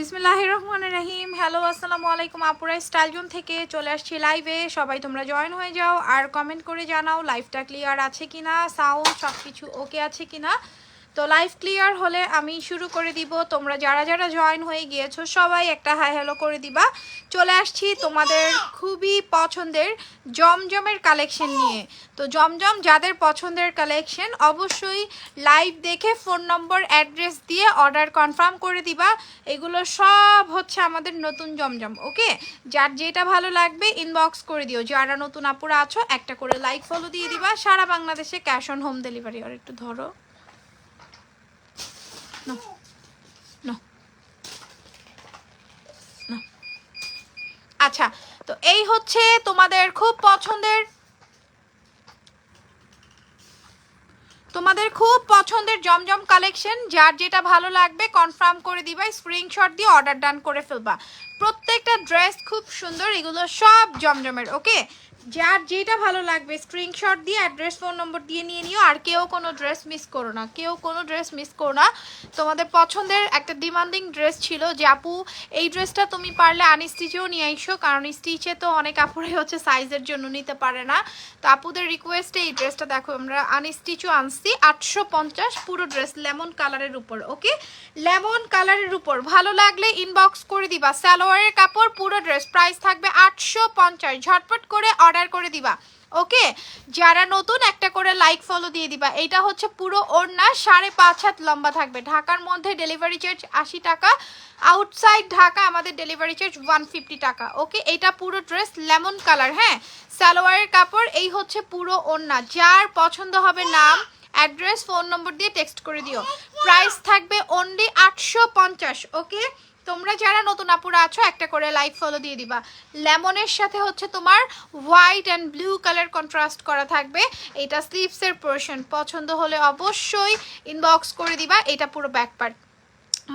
বিসমিল্লাহ রহমান রহিম হ্যালো, আসসালামু আলাইকুম। আপুরা স্টাইলজোন থেকে চলে আসছি লাইভে। সবাই তোমরা জয়েন হয়ে যাও। আর কমেন্ট করে জানাও লাইভটা ক্লিয়ার আছে কিনা, সাউন্ড সব কিছু ওকে আছে কিনা। তো লাইভ ক্লিয়ার হলে আমি শুরু করে দিব। তোমরা যারা যারা জয়েন হয়ে গিয়েছো, সবাই একটা হাই হ্যালো করে দিবা। চলে আসছি তোমাদের খুবই পছন্দের জমজমের কালেকশন নিয়ে। তো জমজম যাদের পছন্দের কালেকশন অবশ্যই লাইভ দেখে ফোন নম্বর অ্যাড্রেস দিয়ে অর্ডার কনফার্ম করে দিবা। এগুলো সব হচ্ছে আমাদের নতুন জমজম ওকে যার যেটা ভালো লাগবে ইনবক্স করে দিও। যারা নতুন আপুরা আছো, একটা করে লাইক ফলো দিয়ে দিবা। সারা বাংলাদেশে ক্যাশ অন হোম ডেলিভারি আর একটু ধরো। আচ্ছা তো এই হচ্ছে তোমাদের খুব পছন্দের তোমাদের খুব পছন্দের জমজম কালেকশন, যার যেটা ভালো লাগবে কনফার্ম করে দিবা স্ক্রিনশট দিয়ে অর্ডার ডান করে ফেলবা। প্রত্যেকটা ড্রেস খুব সুন্দর, এগুলো সব জমজমের ওকে যার যেটা ভালো লাগবে স্ক্রিনশট দিয়ে অ্যাড্রেস ফোন নম্বর দিয়ে নিয়ে নিও। আর কেউ কোনো ড্রেস মিস করো না। কেউ কোনো ড্রেস মিস করো না। তোমাদের পছন্দের একটা ডিমান্ডিং ড্রেস ছিল যে, আপু, এই ড্রেসটা তুমি পারলে আনস্টিচেও নিয়ে আইসো। কারণ স্টিচে তো অনেক আপুরাই হচ্ছে সাইজের জন্য নিতে পারে না। তো আপুদের রিকোয়েস্টে এই ড্রেসটা দেখো, আমরা আনস্টিচও আনছি। আটশো পঞ্চাশ পুরো ড্রেস লেমন কালারের উপর ওকে লেমন কালারের উপর। ভালো লাগলে ইনবক্স করে দিবা। সালোয়ারের কাপড়, পুরো ড্রেস প্রাইস থাকবে আটশো পঞ্চাশ। ঝটপট করে অর্ডার করে দিবা। ওকে? যারা নতুন একটা করে লাইক ফলো দিয়ে দিবা। এটা হচ্ছে পুরো ওড়না, সাড়ে পাঁচ হাত লম্বা থাকবে। ঢাকার মধ্যে ডেলিভারি চার্জ আশি টাকা আউটসাইড ঢাকা আমাদের ডেলিভারি চার্জ ওয়ান ফিফটি টাকা। ওকে? এটা পুরো ড্রেস লেমন কালার হ্যাঁ? সালোয়ারের কাপড়, এই হচ্ছে পুরো ওড়না। যার পছন্দ হবে নাম অ্যাড্রেস ফোন নম্বর দিয়ে টেক্সট করে দিও। প্রাইস থাকবে অনলি আটশো পঞ্চাশ, ওকে? তোমরা যারা নতুন আপুরা আছো, একটা করে লাইক ফলো দিয়ে দিবা। লেমনের সাথে হচ্ছে তোমার white and blue colour contrast করা থাকবে। এটা স্লিভসের পোর্শন পছন্দ হলে অবশ্যই ইনবক্স করে দিবা। এটা পুরো ব্যাক পার্ট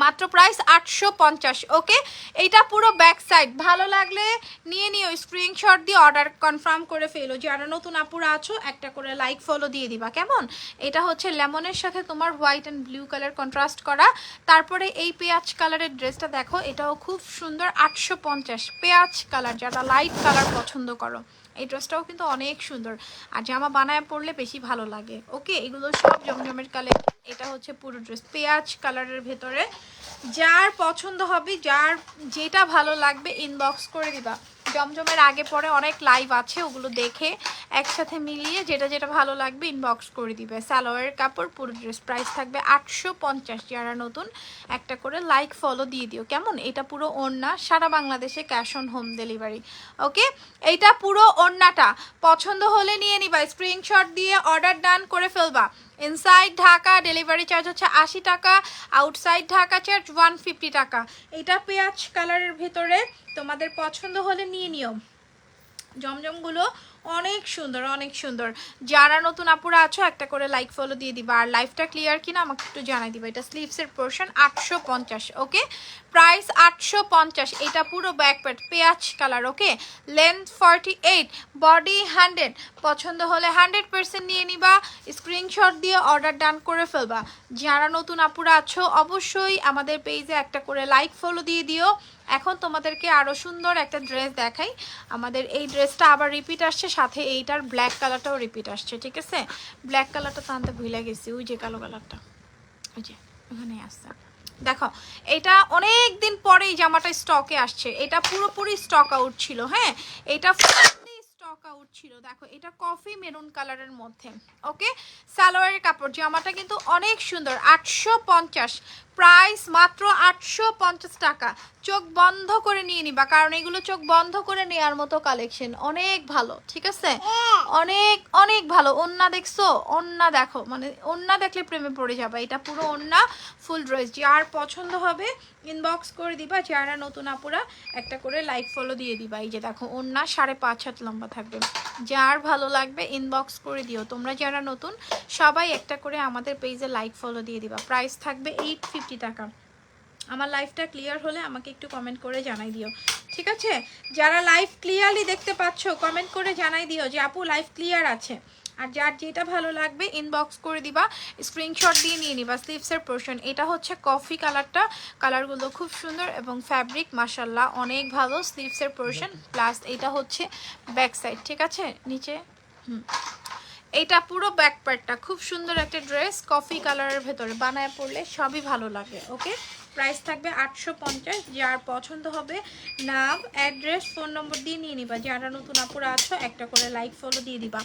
মাত্র প্রাইস আটশো পঞ্চাশ ওকে এইটা পুরো ব্যাক সাইড ভালো লাগলে নিয়ে নিও স্ক্রিনশট দিয়ে অর্ডার কনফার্ম করে ফেলো। যারা নতুন আপুরা আছো, একটা করে লাইক ফলো দিয়ে দিবা, কেমন? এটা হচ্ছে লেমনের সাথে তোমার white and blue colour contrast করা। তারপরে এই পেঁয়াজ কালারের ড্রেসটা দেখো, এটাও খুব সুন্দর, আটশো পঞ্চাশ। পেঁয়াজ কালার যারা লাইট কালার পছন্দ করো। এই ড্রেসটাও কিন্তু অনেক সুন্দর। আর জামা বানায় পরলে বেশি ভালো লাগে। ওকে, এগুলো সব জমজমের কালেকশন এটা হচ্ছে পুরো ড্রেস পেঁয়াজ কালারের ভেতরে। যার পছন্দ হবে, যার যেটা ভালো লাগবে ইনবক্স করে দিবা। জমজমের আগে পরে অনেক লাইভ আছে, ওগুলো দেখে একসাথে মিলিয়ে যেটা যেটা ভালো লাগবে ইনবক্স করে দিবে। সালোয়ারের কাপড়, পুরো ড্রেস প্রাইস থাকবে আটশো পঞ্চাশ। যারা নতুন, একটা করে লাইক ফলো দিয়ে দিও। কেমন? এটা পুরো ওড়না, সারা বাংলাদেশে cash on home delivery okay? এইটা পুরো ওড়নাটা। পছন্দ হলে নিয়ে নিবা। স্ক্রিনশট দিয়ে অর্ডার ডান করে ফেলবা। ইনসাইড ঢাকা ডেলিভারি চার্জ হচ্ছে আশি টাকা outside Dhaka charge one fifty টাকা। এটা পেঁয়াজ কালারের ভিতরে তোমাদের পছন্দ হলে নিয়ে নিও। জমজমগুলো অনেক সুন্দর অনেক সুন্দর। যারা নতুন আপুরা আছো, একটা করে লাইক ফলো দিয়ে দিবা। আর লাইফটা ক্লিয়ার কিনা আমাকে একটু জানাই দিবা। এটা স্লিভসের পোর্শন আটশো পঞ্চাশ ওকে প্রাইস আটশো পঞ্চাশ, এটা পুরো ব্যাক প্যাট পেঁয়াজ colour okay length forty body hundred পছন্দ হলে হান্ড্রেড পার্সেন্ট নিয়ে নিবা। স্ক্রিনশট দিয়ে অর্ডার ডান করে ফেলবা। যারা নতুন আপুরা আছো, অবশ্যই আমাদের পেজে একটা করে লাইক ফলো দিয়ে দিও। এখন তোমাদেরকে আরও সুন্দর একটা ড্রেস দেখাই। আমাদের এই ড্রেসটা আবার রিপিট আসছে সাথে এইটার ব্ল্যাক কালারটাও রিপিট আসছে, ঠিক আছে? ব্ল্যাক কালারটা তো আনতে ভুলে গেছি, ওই যে কালো কালারটা ওই যে ওখানে আসছে। দেখো, এটা অনেক দিন পরে এই জামাটা স্টকে আসছে। এটা পুরোপুরি স্টক আউট ছিল হ্যাঁ? এটা স্টক আউট ছিল। দেখো এটা কফি মেরুন কালারের মধ্যে ওকে সালোয়ারের কাপড় জামাটা কিন্তু অনেক সুন্দর আটশো পঞ্চাশ। প্রাইস মাত্র আটশো পঞ্চাশ টাকা। চোখ বন্ধ করে নিয়ে নিবা কারণ এগুলো চোখ বন্ধ করে নেওয়ার মতো কালেকশন অনেক ভালো ঠিক আছে? অনেক অনেক ভালো। ওন্না দেখছ? ওন্না দেখো মানে ওন্না দেখলে প্রেমে পড়ে যাবে। এটা পুরো ওন্না ফুল ড্রেস যার পছন্দ হবে ইনবক্স করে দিবা। যারা নতুন আপুরা একটা করে লাইক ফলো দিয়ে দিবা। এই যে দেখো ওন্না সাড়ে পাঁচ হাত লম্বা থাকবে। যার ভালো লাগবে ইনবক্স করে দিও। তোমরা যারা নতুন, সবাই একটা করে আমাদের পেজে লাইক ফলো দিয়ে দিবা। প্রাইস থাকবে এইট ফিফটি টাকা। আমার লাইফটা ক্লিয়ার হলে আমাকে একটু কমেন্ট করে জানাই দিও। ঠিক আছে? যারা লাইভ ক্লিয়ারলি দেখতে পাচ্ছ কমেন্ট করে জানাই দিও যে, আপু লাইভ ক্লিয়ার আছে। আর যার যেটা ভালো লাগবে ইনবক্স করে দিবা স্ক্রিনশট দিয়ে নিয়ে নিবা স্লিভসের পোর্শন এটা হচ্ছে কফি কালারটা কালারগুলো খুব সুন্দর এবং ফ্যাব্রিক মাসাল্লাহ অনেক ভালো স্লিভসের পোর্শন প্লাস এটা হচ্ছে ব্যাক সাইড ঠিক আছে? নিচে হুম। এটা পুরো ব্যাক পার্টটা খুব সুন্দর একটা ড্রেস কফি কালারের ভেতরে বানায় পড়লে সবই ভালো লাগে ওকে প্রাইস থাকবে আটশো পঞ্চাশ যার পছন্দ হবে নাম অ্যাড্রেস ফোন নম্বর দিয়ে নিয়ে নিবা। যারা নতুন আপুরা আছো একটা করে লাইক ফলো দিয়ে দিবা।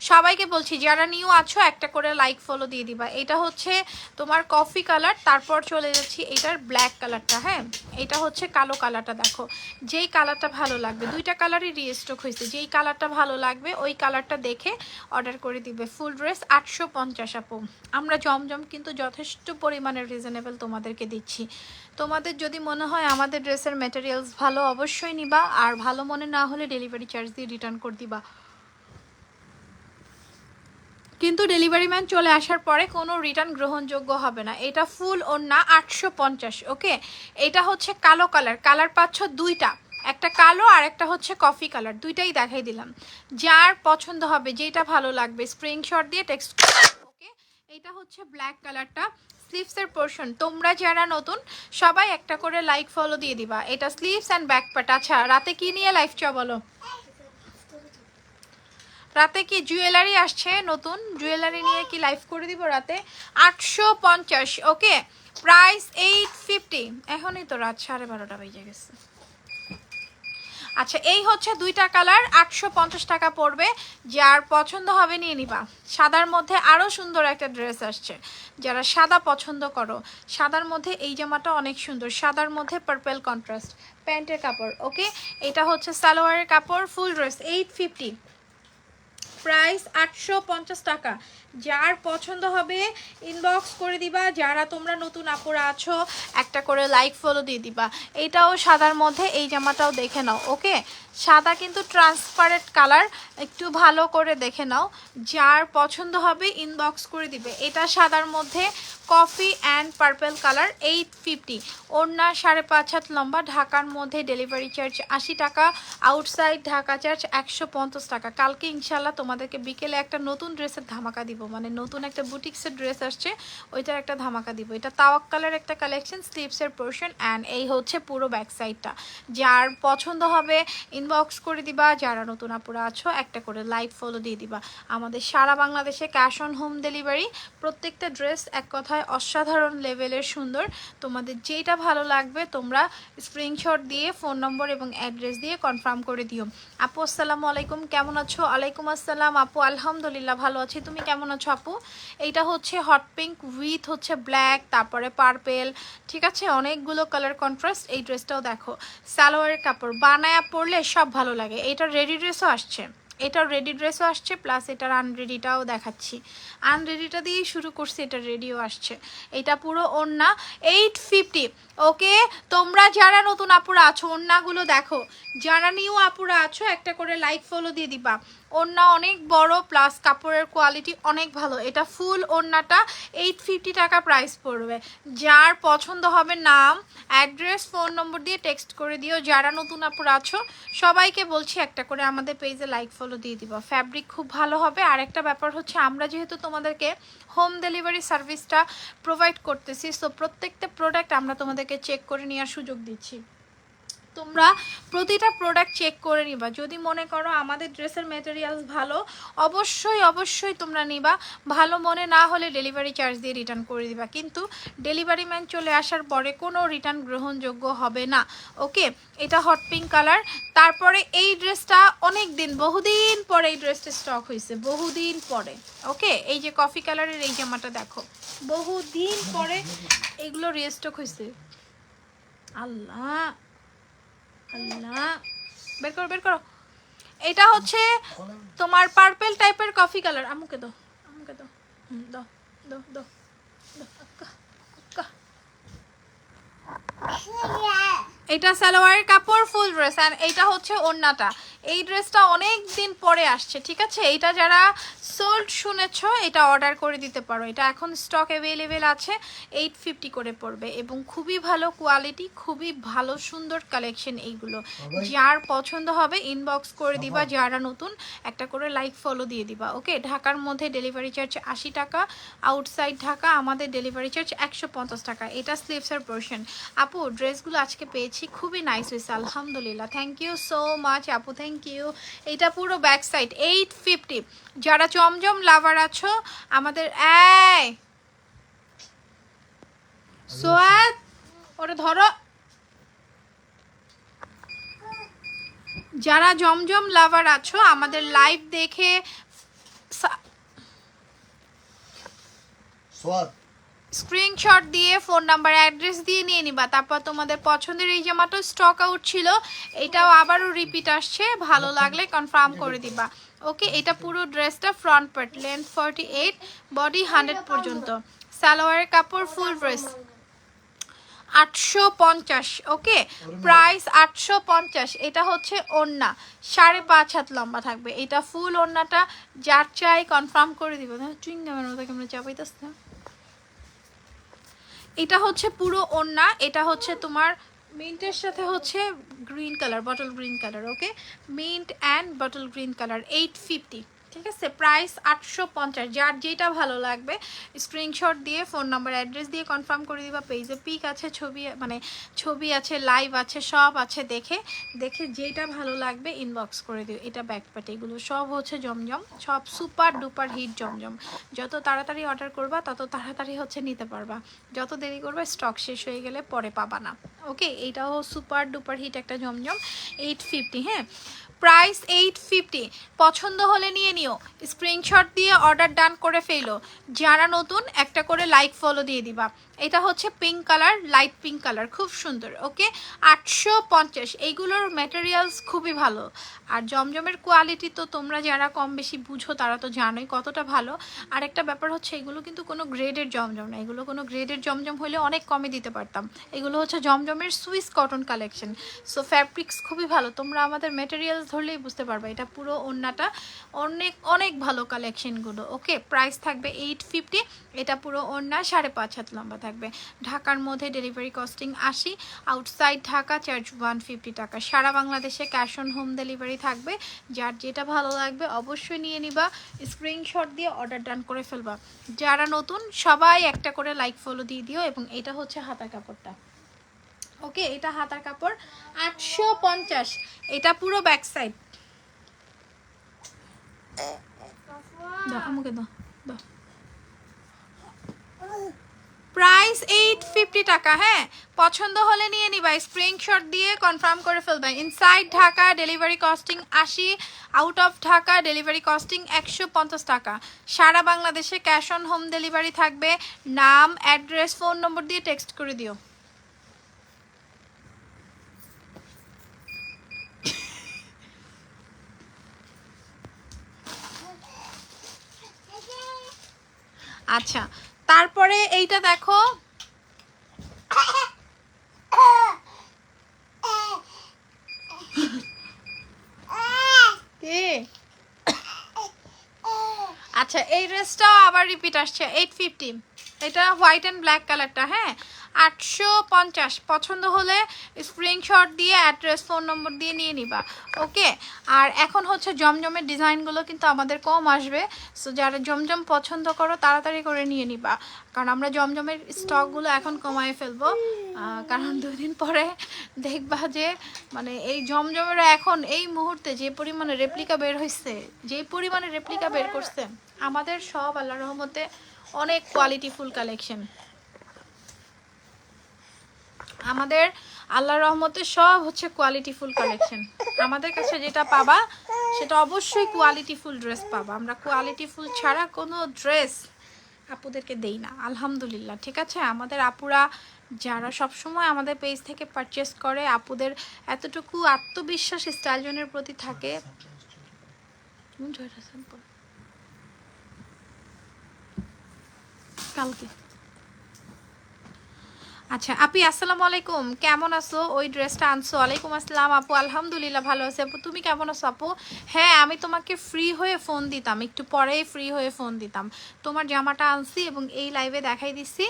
সবাইকে বলছি, যারা নিউ আছো, একটা করে লাইক ফলো দিয়ে দিবা। এটা হচ্ছে তোমার কফি কালার তারপর চলে যাচ্ছি এটার ব্ল্যাক কালারটা হ্যাঁ? এটা হচ্ছে কালো কালারটা দেখো। যেই কালারটা ভালো লাগবে, দুইটা কালারই রিস্টক হয়েছে। যেই কালারটা ভালো লাগবে, ওই কালারটা দেখে অর্ডার করে দিবে। ফুল ড্রেস আটশো পঞ্চাশ আপু। আমরা জমজম কিন্তু যথেষ্ট পরিমাণে রিজনেবল তোমাদেরকে দিচ্ছি। তোমাদের যদি মনে হয় আমাদের ড্রেসের ম্যাটেরিয়ালস ভালো, অবশ্যই নিবা। আর ভালো মনে না হলে ডেলিভারি চার্জ দিয়ে রিটার্ন করে দিবা। কিন্তু ডেলিভারি ম্যান চলে আসার পরে কোনো রিটার্ন গ্রহণযোগ্য হবে না। এটা ফুল ওর না আটশো পঞ্চাশ, ওকে? এটা হচ্ছে কালো কালার। কালার পাচ্ছ দুইটা। একটা কালো আর একটা হচ্ছে কফি কালার। দুইটাই দেখাই দিলাম। যার পছন্দ হবে, যেটা ভালো লাগবে, স্ক্রিনশট দিয়ে টেক্সট ওকে? এটা হচ্ছে ব্ল্যাক কালারটা। স্লিভসের পোর্শন তোমরা যারা নতুন, সবাই একটা করে লাইক ফলো দিয়ে দিবা। এটা স্লিভস অ্যান্ড ব্যাক পার্ট আচ্ছা রাতে কি নিয়ে লাইফ চ বলো? রাতে কি জুয়েলারি আসছে নতুন? জুয়েলারি নিয়ে কি লাইভ করে দিব রাতে? আটশো পঞ্চাশ ওকে প্রাইস এইট ফিফটি এখনই তো রাত সাড়ে বারোটা বেজে গেছে। আচ্ছা এই হচ্ছে দুইটা কালার, আটশো পঞ্চাশ টাকা পড়বে। যার পছন্দ হবে নিয়ে নিবা। সাদার মধ্যে আরও সুন্দর একটা ড্রেস আসছে। যারা সাদা পছন্দ করো, সাদার মধ্যে এই জামাটা অনেক সুন্দর। সাদার মধ্যে পার্পেল কন্ট্রাস্ট প্যান্টের কাপড় ওকে এটা হচ্ছে সালোয়ারের কাপড় full dress eight fifty price আটশো পঞ্চাশ টাকা। যার পছন্দ হবে ইনবক্স করে দিবা। যারা তোমরা নতুন আপুরা আছো, একটা করে লাইক ফলো দিয়ে দিবা। এটাও সাদার মধ্যে, এই জামাটাও দেখে নাও, ওকে? সাদা কিন্তু ট্রান্সপারেন্ট কালার একটু ভালো করে দেখে নাও। যার পছন্দ হবে ইনবক্স করে দিবে। এটা সাদার মধ্যে coffee and purple colour eight fifty ওড়না সাড়ে পাঁচ হাত লম্বা, ঢাকার মধ্যে ডেলিভারি চার্জ আশি টাকা। আউটসাইড ঢাকা চার্জ একশো পঞ্চাশ টাকা। কালকে ইনশাল্লাহ তোমাদেরকে বিকেলে একটা নতুন ড্রেসের ধামাকা দিব। মানে নতুন একটা বুটিক্সের ড্রেস আসছে, ওইটার একটা ধামাকা দিব। এটা তাওয়াক কালার একটা কালেকশন স্লিভসের পোর্শন অ্যান্ড এই হচ্ছে পুরো ব্যাক সাইডটা যার পছন্দ হবে ইনবক্স করে দিবা, যারা নতুন আপুরা আছো, একটা করে লাইভ ফলো দিয়ে দিবা। আমাদের সারা বাংলাদেশে ক্যাশ অন হোম ডেলিভারি প্রত্যেকটা ড্রেস এক কথায় অসাধারণ লেভেলের সুন্দর। তোমাদের যেটা ভালো লাগবে, তোমরা স্ক্রিনশট দিয়ে ফোন নম্বর এবং অ্যাড্রেস দিয়ে কনফার্ম করে দিও। আপু, আসসালামু আলাইকুম, কেমন আছো? আলাইকুম আসসালাম, আপু, আলহামদুলিল্লাহ, ভালো আছি। তুমি কেমন আছো আপু এইটা হচ্ছে হট পিঙ্ক উইথ হচ্ছে ব্ল্যাক তারপরে পার্পেল ঠিক আছে? অনেকগুলো কালার কন্ট্রাস্ট এই ড্রেসটাও দেখো। সালোয়ারের কাপড় বানায়া পরলে সব ভালো লাগে। এটা রেডি ড্রেসও আসছে। এটার রেডি ড্রেসও আসছে প্লাস এটার আনরেডিটাও দেখাচ্ছি। আনরেডিটা দিয়েই শুরু করছি, এটা রেডিও আসছে। এটা পুরো ওড়না। এইট ফিফটি ওকে, তোমরা যারা নতুন আপুরা আছো, ওড়নাগুলো দেখো। যারা নিউ আপুরা আছো, একটা করে লাইক ফলো দিয়ে দিবা। ওড়না অনেক বড় প্লাস কাপড়ের কোয়ালিটি অনেক ভালো। এটা ফুল ওড়নাটা এইট ফিফটি টাকা প্রাইস পড়বে। যার পছন্দ হবে নাম অ্যাড্রেস ফোন নম্বর দিয়ে টেক্সট করে দিও। যারা নতুন আপুরা আছো, সবাইকে বলছি একটা করে আমাদের পেজে লাইক ফলো দিয়ে দিবা। ফ্যাব্রিক খুব ভালো হবে। আর একটা ব্যাপার হচ্ছে, আমরা যেহেতু তোমাদেরকে হোম ডেলিভারি সার্ভিসটা প্রোভাইড করতেছি সো প্রত্যেকটা প্রোডাক্ট আমরা তোমাদেরকে চেক করে নেওয়ার সুযোগ দিচ্ছি। তোমরা প্রতিটা প্রোডাক্ট চেক করে নিবা। যদি মনে করো আমাদের ড্রেসের মেটেরিয়ালস ভালো, অবশ্যই অবশ্যই তোমরা নিবা। ভালো মনে না হলে ডেলিভারি চার্জ দিয়ে রিটার্ন করে দিবা। কিন্তু ডেলিভারি ম্যান চলে আসার পরে কোনো রিটার্ন গ্রহণযোগ্য হবে না। ওকে এটা হট পিঙ্ক কালার তারপরে এই ড্রেসটা অনেক দিন বহুদিন পরে এই ড্রেসটা স্টক হয়েছে বহুদিন পরে। ওকে এই যে কফি কালারের এই জামাটা দেখো। বহুদিন পরে এগুলো রিস্টক হয়েছে আল্লাহ! আল্লাহ। বের করো বের করো। এটা হচ্ছে তোমার পার্পেল টাইপের কফি কালার আমুকে দাও আমুকে দাও। হুম, দাও দাও দাও। এটা সালোয়ারের কাপড় ফুল ড্রেস আর এটা হচ্ছে ওড়নাটা। এই ড্রেসটা অনেক দিন পরে আসছে ঠিক আছে? এটা যারা সোল্ড শুনেছ এটা অর্ডার করে দিতে পারো। এটা এখন স্টক অ্যাভেলেবেল আছে এইট ফিফটি করে পড়বে এবং খুবই ভালো কোয়ালিটি খুবই ভালো সুন্দর কালেকশন এইগুলো। যার পছন্দ হবে ইনবক্স করে দিবা যারা নতুন একটা করে লাইক ফলো দিয়ে দিবা ওকে ঢাকার মধ্যে ডেলিভারি চার্জ আশি টাকা আউটসাইড ঢাকা আমাদের ডেলিভারি চার্জ একশো পঞ্চাশ টাকা। এটা স্লিভসের পোর্শন আপু ড্রেসগুলো আজকে পেয়েছি খুবই নাইস হয়েছে আলহামদুলিল্লাহ। থ্যাংক ইউ সো মাচ আপু থ্যাংক ইউ। এটা পুরো ব্যাক সাইড এইট ফিফটি যারা চমচম লাভার আছো, আমাদের সোয়াদ ওটা ধরো। যারা জমজম লাভার আছো, আমাদের লাইভ দেখে সোয়াদ স্ক্রিনশট দিয়ে ফোন নাম্বার অ্যাড্রেস দিয়ে নিয়ে নিবা। তারপর তোমাদের পছন্দের এই জামাটা স্টক আউট ছিল এটাও আবারও রিপিট আসছে। ভালো লাগলে কনফার্ম করে দিবা। ওকে এটা পুরো ড্রেসটা front part length forty eight body hundred পর্যন্ত। সালোয়ারের কাপড় ফুল ড্রেস আটশো পঞ্চাশ ওকে প্রাইস আটশো পঞ্চাশ এটা হচ্ছে ওড়না। সাড়ে পাঁচ হাত লম্বা থাকবে। এটা ফুল ওড়নাটা যার চাই কনফার্ম করে দিব। চুইংগামের মতো কেমন চাপাইতেছ। না এটা হচ্ছে পুরো ওন্না এটা হচ্ছে তোমার মিন্টের সাথে হচ্ছে green colour bottle green colour okay mint and bottle green colour eight fifty ঠিক আছে? প্রাইস আটশো পঞ্চাশ। যার যেটা ভালো লাগবে স্ক্রিনশট দিয়ে ফোন নাম্বার অ্যাড্রেস দিয়ে কনফার্ম করে দিবা পেজে পিক আছে, ছবি মানে ছবি আছে লাইভ আছে, সব আছে, দেখে দেখে যেটা ভালো লাগবে ইনবক্স করে দিও। এটা ব্যাকপ্যাট এগুলো সব হচ্ছে জমজম, সব সুপার ডুপার হিট জমজম। যত তাড়াতাড়ি অর্ডার করবা, তত তাড়াতাড়ি হচ্ছে নিতে পারবা। যত দেরি করবে স্টক শেষ হয়ে গেলে পরে পাবা না। ওকে? এইটাও সুপার ডুপার হিট একটা জমজম এইট ফিফটি হ্যাঁ? প্রাইস এইট ফিফটি পছন্দ হলে নিয়ে নিও। স্ক্রিনশট দিয়ে অর্ডার ডান করে ফেলো। যারা নতুন, একটা করে লাইক ফলো দিয়ে দিবা। এটা হচ্ছে pink colour, light pink colour. খুব সুন্দর, ওকে? আটশো পঞ্চাশ। এইগুলোর ম্যাটেরিয়ালস খুবই ভালো। আর জমজমের কোয়ালিটি তো তোমরা যারা কম বেশি বুঝো, তারা তো জানোই কতটা ভালো। আর একটা ব্যাপার হচ্ছে, এগুলো কিন্তু কোনো গ্রেডের জমজম না। এগুলো কোনো গ্রেডের জমজম হলে অনেক কমে দিতে পারতাম। এগুলো হচ্ছে জমজমের Swiss cotton collection. So fabrics খুবই ভালো। তোমরা আমাদের মেটেরিয়ালস ধরলেই বুঝতে পারবে। এটা পুরো ওড়নাটা অনেক অনেক ভালো কালেকশনগুলো ওকে প্রাইস থাকবে এইট ফিফটি এটা পুরো ওড়না, সাড়ে পাঁচ হাত লম্বা থাকবে। ঢাকার মধ্যে ডেলিভারি কস্টিং আশি। Outside Dhaka charge one fifty টাকা। সারা বাংলাদেশে ক্যাশ অন হোম ডেলিভারি থাকবে। যার যেটা ভালো লাগবে অবশ্যই নিয়ে নিবা। স্ক্রিনশট দিয়ে অর্ডার ডান করে ফেলবা। যারা নতুন, সবাই একটা করে লাইক ফলো দিয়ে দিও এবং এটা হচ্ছে হাতা কাপড়টা ওকে এটা হাতার কাপড়। আটশো পঞ্চাশ এটা পুরো ব্যাক সাইড দাও আমাকে দাও দাও। প্রাইস এইট ফিফটি টাকা হ্যাঁ? পছন্দ হলে নিয়ে নিবা স্ক্রিনশট দিয়ে কনফার্ম করে ফেলবা। ইনসাইড ঢাকা ডেলিভারি কস্টিং আশি out of Dhaka delivery costing একশো পঞ্চাশ টাকা। সারা বাংলাদেশে ক্যাশ অন হোম ডেলিভারি থাকবে। নাম অ্যাড্রেস ফোন নম্বর দিয়ে টেক্সট করে দিও। আচ্ছা তারপরে এইটা দেখো। কে? আচ্ছা এই ড্রেসটাও আবার রিপিট আসছে এইট ফিফটি এটা হোয়াইট অ্যান্ড ব্ল্যাক কালারটা হ্যাঁ? আটশো পঞ্চাশ। পছন্দ হলে স্ক্রিনশট দিয়ে অ্যাড্রেস ফোন নম্বর দিয়ে নিয়ে নিবা, ওকে? আর এখন হচ্ছে জমজমের ডিজাইনগুলো কিন্তু আমাদের কম আসবে সো যারা জমজম পছন্দ করো, তাড়াতাড়ি করে নিয়ে নিবা। কারণ আমরা জমজমের স্টকগুলো এখন কমায় ফেলব কারণ দুই দিন পরে দেখবা যে মানে এই জমজমের এখন এই মুহূর্তে যে পরিমাণে রেপ্লিকা বের হয়েছে যে পরিমাণে রেপ্লিকা বের করছে, আমাদের সব আল্লাহ রহমতে অনেক কোয়ালিটিফুল কালেকশন আমাদের আল্লাহ রহমতে সব হচ্ছে কোয়ালিটিফুল কালেকশন আমাদের কাছে যেটা পাবা, সেটা অবশ্যই কোয়ালিটিফুল ড্রেস পাবা। আমরা কোয়ালিটিফুল ছাড়া কোনো ড্রেস আপুদেরকে দেই না। আলহামদুলিল্লাহ, ঠিক আছে? আমাদের আপুরা যারা সবসময় আমাদের পেজ থেকে পারচেস করে, আপুদের এতটুকু আত্মবিশ্বাস স্টাইলজনের প্রতি থাকে? কালকে। আচ্ছা আপি, আসসালামু আলাইকুম। কেমন আছো? ওই ড্রেসটা আনছো। ওয়ালাইকুম আসসালাম, আপু। আলহামদুলিল্লাহ ভালো আছে। আপু, তুমি কেমন আছো, আপু? হ্যাঁ আমি তোমাকে ফ্রি হয়ে ফোন দিতাম। একটু পরেই ফ্রি হয়ে ফোন দিতাম। তোমার জামাটা আনছি এবং এই লাইভে দেখাই দিচ্ছি।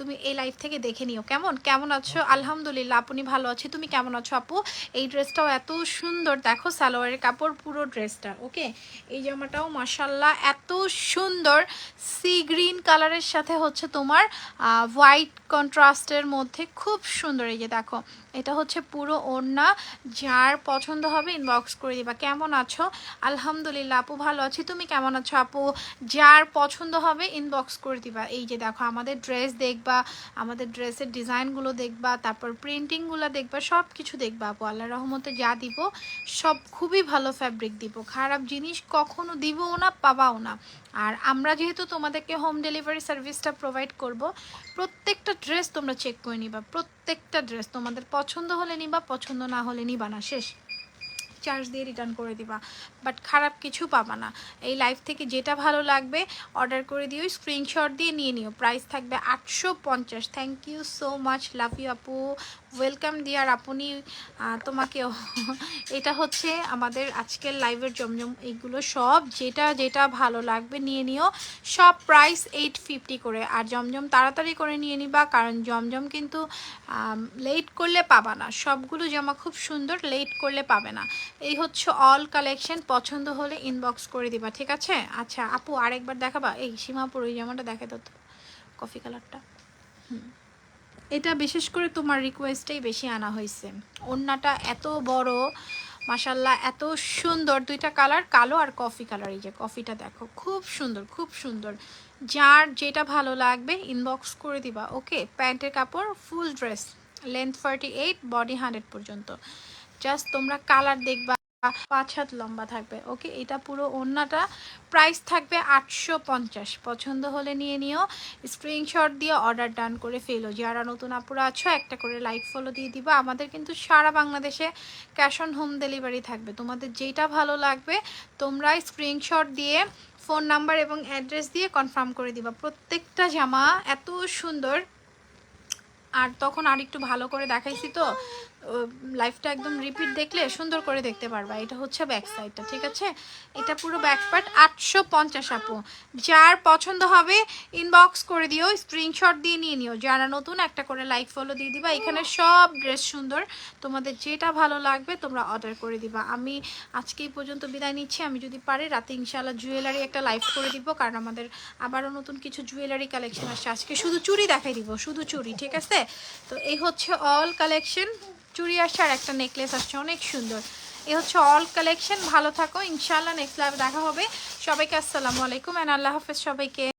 তুমি এই লাইভ থেকে দেখে নিও। কেমন? কেমন আছো? আলহামদুলিল্লাহ আপনি ভালো আছি। তুমি কেমন আছো আপু? এই ড্রেসটাও এত সুন্দর। দেখো সালোয়ারের কাপড় পুরো ড্রেসটা ওকে? এই জামাটাও মাসাল্লাহ এত সুন্দর। সি গ্রিন কালারের সাথে হচ্ছে তোমার হোয়াইট কন্ট্রাস্টের মধ্যে খুব সুন্দর। এই যে দেখো এটা হচ্ছে পুরো ওড়না। যার পছন্দ হবে ইনবক্স করে দিবা। কেমন আছো? আলহামদুলিল্লাহ, আপু ভালো আছি। তুমি কেমন আছো আপু? যার পছন্দ হবে ইনবক্স করে দিবা। এই যে দেখো, আমাদের ড্রেস দেখবা, আমাদের ড্রেসের ডিজাইনগুলো দেখবা, তারপর প্রিন্টিংগুলো দেখবা সব কিছু দেখবা আপু। আল্লাহ রহমতে যা দিব, সব খুবই ভালো ফ্যাব্রিক দিব। খারাপ জিনিস কখনো দিবও না, পাবাও না। আর আমরা যেহেতু তোমাদেরকে হোম ডেলিভারি সার্ভিসটা প্রোভাইড করব, প্রত্যেকটা ড্রেস তোমরা চেক করে নিবা। প্রত্যেকটা ড্রেস তোমাদের পছন্দ হলে নিবা, পছন্দ না হলে নিবা না। শেষ। চার্জ দিয়ে রিটার্ন করে দিবা। বাট খারাপ কিছু পাবা না। এই লাইফ থেকে যেটা ভালো লাগবে অর্ডার করে দিও স্ক্রিনশট দিয়ে নিয়ে নিও। প্রাইস থাকবে আটশো পঞ্চাশ। Thank you so much love you আপু ওয়েলকাম ডিয়ার আপনি আহ, তোমাকেও। এটা হচ্ছে আমাদের আজকের লাইভের জমজম এইগুলো সব যেটা যেটা ভালো লাগবে নিয়ে নিও। সব প্রাইস এইট ফিফটি করে। আর জমজম তাড়াতাড়ি করে নিয়ে নিবা কারণ জমজম কিন্তু লেট করলে পাবা না। সবগুলো জামা খুব সুন্দর লেট করলে পাবে না। এই হচ্ছে অল কালেকশন পছন্দ হলে ইনবক্স করে দিবা ঠিক আছে? আচ্ছা আপু আরেকবার দেখাবা? এই সীমাপুর ওই জামাটা দেখে তো কফি কালারটা এটা বিশেষ করে তোমার রিকোয়েস্টেই বেশি আনা হয়েছে। ওড়নাটা এত বড় মাসাল্লাহ এত সুন্দর। দুইটা কালার কালো আর কফি কালার এই যে কফিটা দেখো, খুব সুন্দর খুব সুন্দর। যার যেটা ভালো লাগবে ইনবক্স করে দিবা ওকে প্যান্টের কাপড় full dress length forty eight body hundred পর্যন্ত। জাস্ট তোমরা কালার দেখবা। পাঁচ হাত লম্বা থাকবে। ওকে, এটা পুরো ওড়নাটা প্রাইস থাকবে আটশো পঞ্চাশ। পছন্দ হলে নিয়ে নিও। স্ক্রিনশট দিয়ে অর্ডার ডান করে ফেলো। যারা নতুন আপুরা আছো, একটা করে লাইক ফলো দিয়ে দিবা। আমাদের কিন্তু সারা বাংলাদেশে ক্যাশ অন হোম ডেলিভারি থাকবে। তোমাদের যেটা ভালো লাগবে তোমরা স্ক্রিনশট দিয়ে ফোন নাম্বার এবং অ্যাড্রেস দিয়ে কনফার্ম করে দিবা। প্রত্যেকটা জামা এত সুন্দর। আর তখন আর একটু ভালো করে দেখাইছি তো। লাইফটা একদম রিপিট দেখলে সুন্দর করে দেখতে পারবা। এটা হচ্ছে ব্যাক সাইডটা ঠিক আছে? এটা পুরো ব্যাক পার্ট আটশো পঞ্চাশ আপু। যার পছন্দ হবে ইনবক্স করে দিও স্ক্রিনশট দিয়ে নিয়ে নিও। যারা নতুন, একটা করে লাইক ফলো দিয়ে দিবা। এখানে সব ড্রেস সুন্দর। তোমাদের যেটা ভালো লাগবে, তোমরা অর্ডার করে দিবা। আমি আজকে এই পর্যন্ত বিদায় নিচ্ছি। আমি যদি পারি, রাতে ইনশাল্লাহ জুয়েলারি একটা লাইভ করে দিব, কারণ আমাদের আবারও নতুন কিছু জুয়েলারি কালেকশন আসছে। আজকে শুধু চুড়ি দেখাই দিব, শুধু চুড়ি, ঠিক আছে? তো এই হচ্ছে অল কালেকশন চুড়ি আসার একটা নেকলেস আসছে, অনেক সুন্দর। এ হচ্ছে অল কালেকশন ভালো থাকো ইনশাল্লাহ নেক্সট দেখা হবে। সবাইকে আসসালামু আলাইকুম অ্যান্ড আল্লাহ হাফেজ সবাইকে।